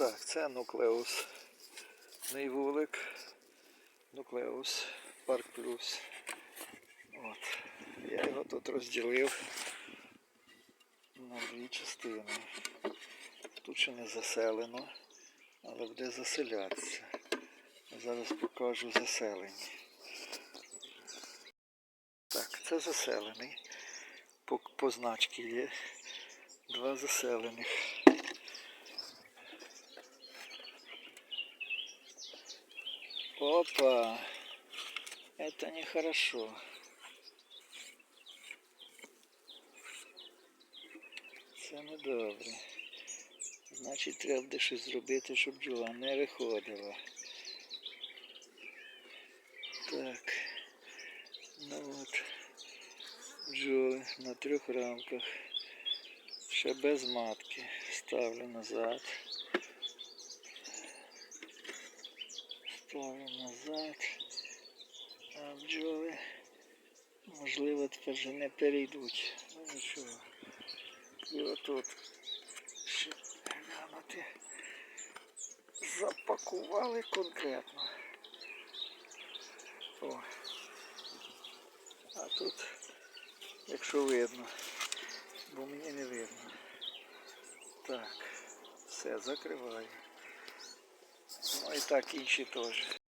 Так, це нуклеус. Мій вулик. Нуклеус. Парк плюс. От. Я його тут розділив на дві частини. Тут ще не заселено, але буде заселятися. Зараз покажу заселення. Так, це заселений. По, по значці є. Два заселених. Опа! Это нехорошо. Це не добре. Значить, треба буде щось зробити, щоб бджола не виходила. Так. Ну от. Бджоли на трьох рамках. Ще без матки. Ставлю назад. Ставлю назад. А бджоли, можливо, тепер вже не перейдуть. Ну нічого. І отут ще глянути. Запакували конкретно. О. А тут, якщо видно, бо мені не видно. Так, все, закриваю. І так інші теж.